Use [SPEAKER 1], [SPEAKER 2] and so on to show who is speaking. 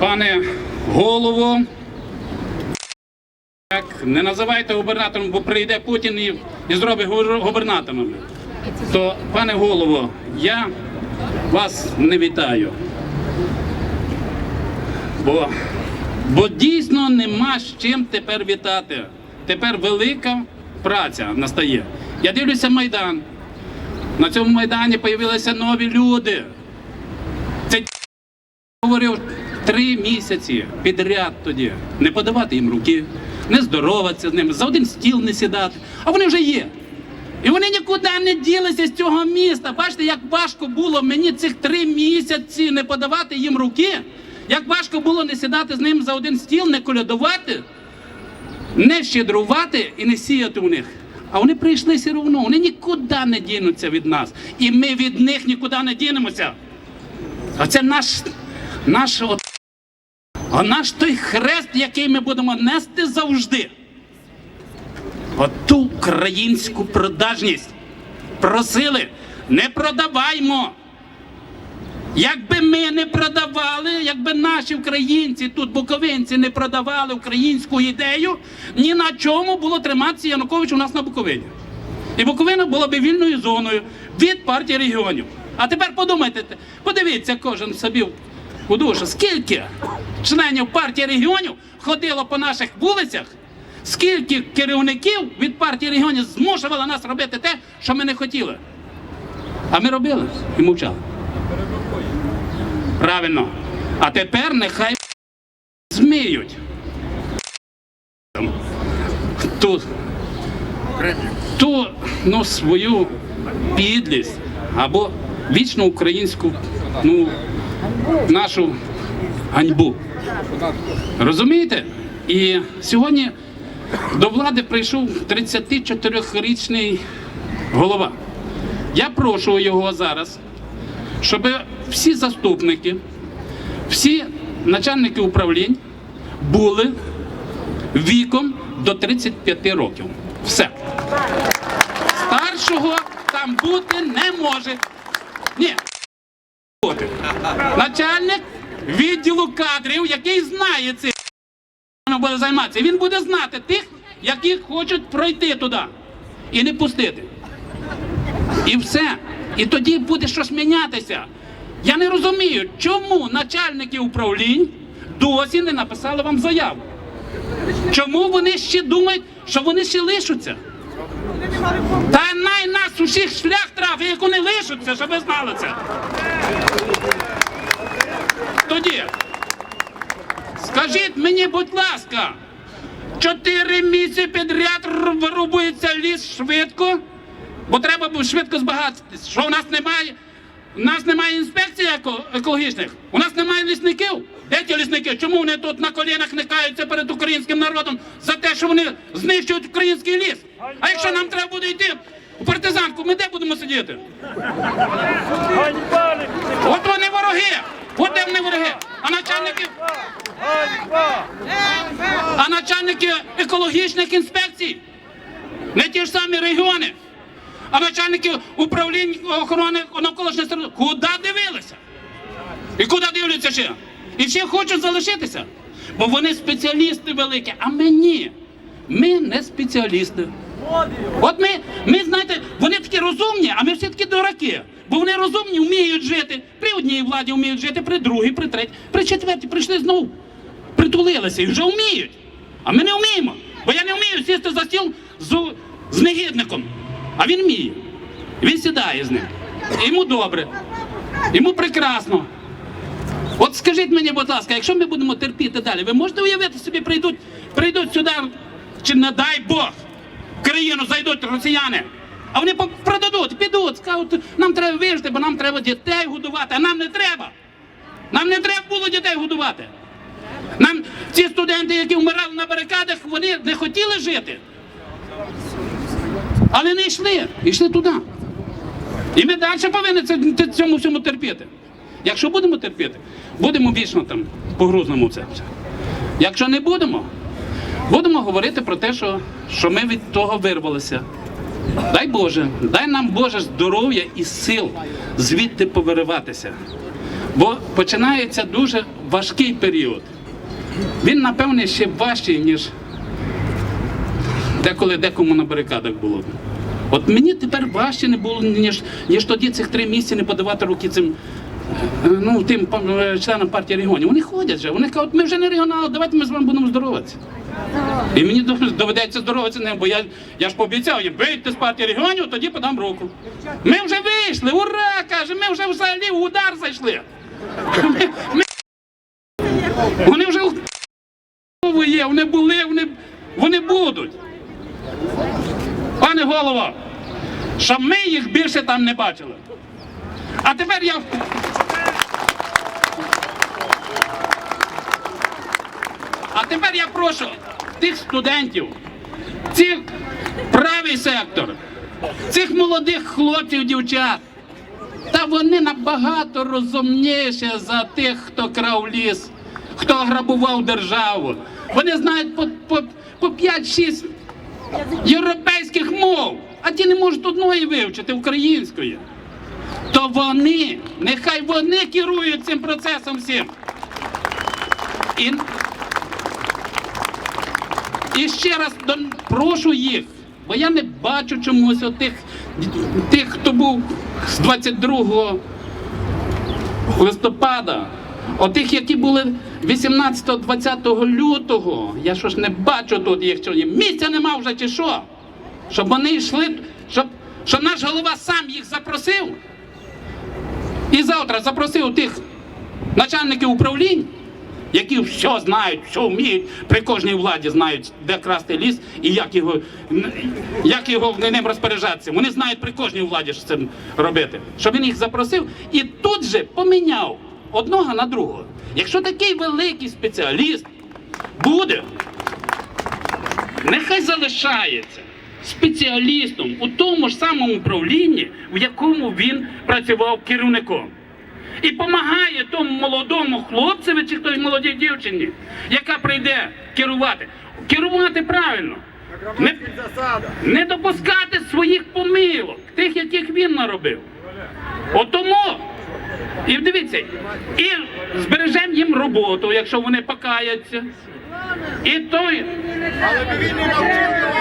[SPEAKER 1] пане голово. Так, не називайте губернатором, бо прийде Путін і, і зробить губернатором. То, пане голово, я вас не вітаю. Бо, бо дійсно нема з чим тепер вітати. Тепер велика праця настає. Я дивлюся Майдан. На цьому Майдані з'явилися нові люди. Це говорив три місяці підряд тоді. Не подавати їм руки, не здороватися з ними, за один стіл не сідати. А вони вже є. І вони нікуди не ділися з цього міста. Бачите, як важко було мені цих три місяці не подавати їм руки. Як важко було не сідати з ним за один стіл, не колядувати, не щедрувати і не сіяти у них. А вони прийшли все одно, вони нікуди не дінуться від нас. І ми від них нікуди не дінемося. А це наш, наш, от, а наш той хрест, який ми будемо нести завжди. Оту українську продажність просили, не продаваймо. Якби ми не продавали, якби наші українці, тут буковинці не продавали українську ідею, ні на чому було триматися Янукович у нас на Буковині. І Буковина була б вільною зоною від партії регіонів. А тепер подумайте, подивіться кожен собі у душу, скільки членів партії регіонів ходило по наших вулицях, скільки керівників від партії регіонів змушували нас робити те, що ми не хотіли. А ми робили і мовчали. Правильно. А тепер нехай зміють. Ту, ту ну, свою підлість або вічно українську ну, нашу ганьбу. Розумієте? І сьогодні до влади прийшов 34-річний голова. Я прошу його зараз щоб всі заступники, всі начальники управлінь були віком до 35 років. Все. Старшого там бути не може. Ні. Начальник відділу кадрів, який знає він буде займатися. Він буде знати тих, які хочуть пройти туди і не пустити. І все. І тоді буде щось мінятися. Я не розумію, чому начальники управлінь досі не написали вам заяву. Чому вони ще думають, що вони ще лишаться? Та най нас усіх шлях трав, як вони лишаться, щоб ви знали це. Тоді, скажіть мені, будь ласка, чотири місяці підряд вирубується ліс швидко, бо треба швидко збагатитись. Що у нас немає? У нас немає інспекцій екологічних, у нас немає лісників. Де ті лісники? Чому вони тут на колінах не каються перед українським народом за те, що вони знищують український ліс? А якщо нам треба буде йти у партизанку, ми де будемо сидіти? От вони вороги! От де вони вороги! А начальники, а начальники екологічних інспекцій, не ті ж самі регіони, а начальники управлінь охорони навколишнього середовища. Куди дивилися? І куди дивляться ще? І всі хочуть залишитися. Бо вони спеціалісти великі, а ми ні. Ми не спеціалісти. От ми, ми знаєте, вони такі розумні, а ми всі такі дураки. Бо вони розумні, вміють жити. При одній владі вміють жити, при другій, при третій, при четвертій прийшли знову. Притулилися і вже вміють. А ми не вміємо. Бо я не вмію сісти за стіл з, з негідником. А він вміє. Він сідає з ним. Йому добре. Йому прекрасно. От скажіть мені, будь ласка, якщо ми будемо терпіти далі, ви можете уявити собі, прийдуть, прийдуть сюди, чи не дай Бог, в країну зайдуть росіяни, а вони продадуть, підуть, скажуть, нам треба вижити, бо нам треба дітей годувати, а нам не треба. Нам не треба було дітей годувати. Нам ці студенти, які вмирали на барикадах, вони не хотіли жити. Але не йшли, йшли туди. І ми далі повинні цьому всьому терпіти. Якщо будемо терпіти, будемо вічно там погрузнемо в це. Якщо не будемо, будемо говорити про те, що, що ми від того вирвалися. Дай Боже, дай нам Боже здоров'я і сил звідти повириватися. Бо починається дуже важкий період. Він, напевне, ще важчий, ніж деколи декому на барикадах було. От мені тепер важче не було, ніж, ніж тоді цих три місяці не подавати руки цим е, ну, тим е, членам партії регіонів. Вони ходять вже, вони кажуть, ми вже не регіонали, давайте ми з вами будемо здороватися. І мені дов- доведеться здороватися ним, бо я, я ж пообіцяв їм, вийти з партії регіонів, тоді подам руку. Ми вже вийшли, ура! каже, ми вже взагалі в удар зайшли. Ми, ми... Вони вже є, вони були, вони, вони будуть. Пане голово, щоб ми їх більше там не бачили. А тепер я. А тепер я прошу тих студентів, цих правий сектор, цих молодих хлопців, дівчат. Та вони набагато розумніші за тих, хто крав ліс, хто грабував державу. Вони знають по, по, по 5-6 європейських мов, а ті не можуть одної вивчити української. То вони, нехай вони керують цим процесом всім. І, і ще раз прошу їх, бо я не бачу чомусь отих, тих, хто був з 22 листопада, отих, які були 18-20 лютого. Я що ж не бачу тут їх, їм місця нема вже чи що? Щоб вони йшли, щоб, щоб наш голова сам їх запросив. І завтра запросив тих начальників управлінь, які все знають, все вміють, при кожній владі знають, де красти ліс і як його, як його ним розпоряджатися. Вони знають при кожній владі, що це робити. Щоб він їх запросив і тут же поміняв одного на другого. Якщо такий великий спеціаліст буде, нехай залишається спеціалістом у тому ж самому управлінні, в якому він працював керівником. І допомагає тому молодому хлопцеві чи той молодій дівчині, яка прийде керувати. Керувати правильно. Не, не допускати своїх помилок, тих, яких він наробив. От тому, і дивіться, і збережемо їм роботу, якщо вони покаяться. І той.